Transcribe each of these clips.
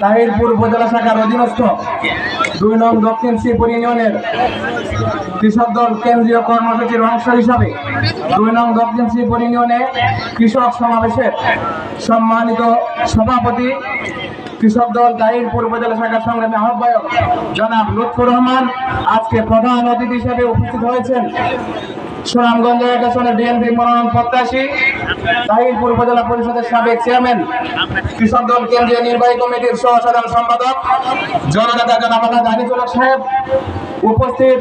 তাহিরপুর উপজেলা শাখার অধীনস্থ দুই নং দক্ষিণ শ্রীপুর ইউনিয়নের কৃষক দল কেন্দ্রীয় কর্মসূচির অংশ হিসাবে দুই নং দক্ষিণ শ্রীপুর ইউনিয়নে কৃষক সমাবেশের সম্মানিত সভাপতি কৃষক দল তাহিরপুর উপজেলা শাখার সংগ্রামী আহ্বায়ক জনাব লুৎফুর রহমান আজকে প্রধান অতিথি হিসেবে উপস্থিত হয়েছেন। সুনামগঞ্জ এক আসনে বিএনপি মনোনয়ন প্রত্যাশী তাহিরপুর উপজেলা পরিষদের সাবেক চেয়ারম্যান, কৃষক দল কেন্দ্রীয় নির্বাহী কমিটির সহ সাধারণ সম্পাদক, জননেতা জনাব আলহাজ সাহেব উপস্থিত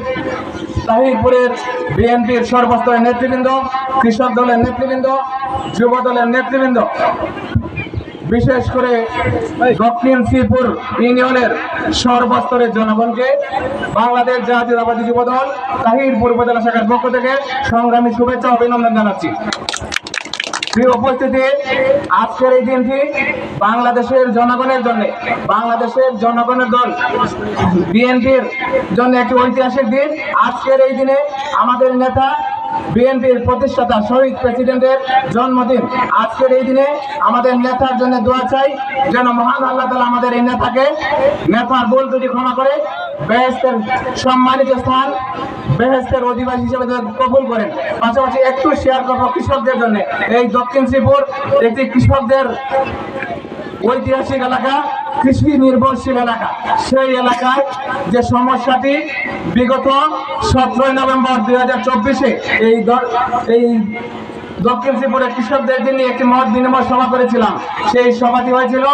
তাহিরপুরের বিএনপির সর্বস্তরের নেতৃবৃন্দ, কৃষক দলের নেতৃবৃন্দ, যুব দলের নেতৃবৃন্দ। বিশেষ করে দক্ষিণ শ্রীপুর ইউনিয়নের সর্বস্তরের জনগণকে বাংলাদেশ জাতীয়তাবাদী যুব দল তাহিরপুর উপজেলা শাখার পক্ষ থেকে সংগ্রামী শুভেচ্ছা অভিনন্দন জানাচ্ছি। উপস্থিতি, আজকের এই দিনটি বাংলাদেশের জনগণের জন্য, বাংলাদেশের জনগণের দল, বিএনপির জন্য একটি ঐতিহাসিক দিন। আজকের এই দিনে আমাদের নেতা বিএনপির প্রতিষ্ঠাতা শহীদ প্রেসিডেন্টের জন্মদিন। আজকের এই দিনে আমাদের নেতার জন্য দোয়া চাই, যেন মহান আল্লাহ তালা আমাদের এই নেতাকে, নেতার ভুল দুটি ক্ষমা করে, বেহেস্তের সম্মানিত স্থান বেহেস্তের অধিবাসী হিসেবে কবুল করেন। পাশাপাশি একটু শেয়ার করব কৃষকদের জন্য। এই দক্ষিণ শ্রীপুর একটি কৃষকদের ঐতিহাসিক এলাকা। কৃষি নির্ভরশীল এলাকা। সেই এলাকায় যে সমস্যাটি বিগত সতেরোই নভেম্বর দুই এই এই দক্ষিণ শ্রীপুরের কৃষকদের জন্য একটি মত বিনিময় সভা করেছিলাম। সেই সভাটি হয়েছিল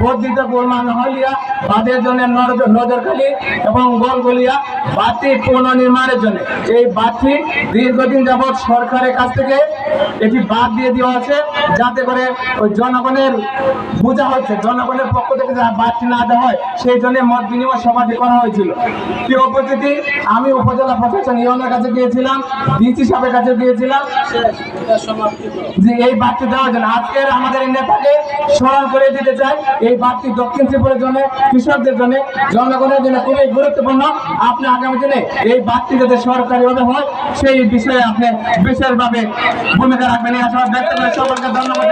বর্ধিত গোলমান হলিয়া, বাঁধের জন্য নজর- নজরখালি এবং গোলগলিয়া বাতি পুনর্নির্মাণের জন্য। এই বাঁধটি দীর্ঘদিন যাবৎ সরকারের কাছ থেকে এটি বাদ দিয়ে দেওয়া আছে যাতে করে ওই জনগণের বোঝা হচ্ছে, জনগণের পক্ষ থেকে যা বাড়তি না দেওয়া হয়, সেই জন্য মত বিনিময় সভাটি করা হয়েছিল। কি উপস্থিতি, আমি উপজেলা প্রশাসন ইউনের কাছে গিয়েছিলাম, ডিসি সাহেবের কাছে গিয়েছিলাম। যে এই বাড়তি দেওয়ার জন্য আজকের আমাদের নেতাকে স্মরণ করে দিতে চাই। এই বাড়তি দক্ষিণ ত্রিপুরের জন্য, কৃষকদের জন্য, জনগণের জন্য খুবই গুরুত্বপূর্ণ। আপনি আগামী দিনে এই বাড়তি যাতে সরকারিভাবে হয়, সেই বিষয়ে আপনি বিশেষভাবে ভূমিকা রাখবেন। এই আশা ব্যক্ত করে সকলকে ধন্যবাদ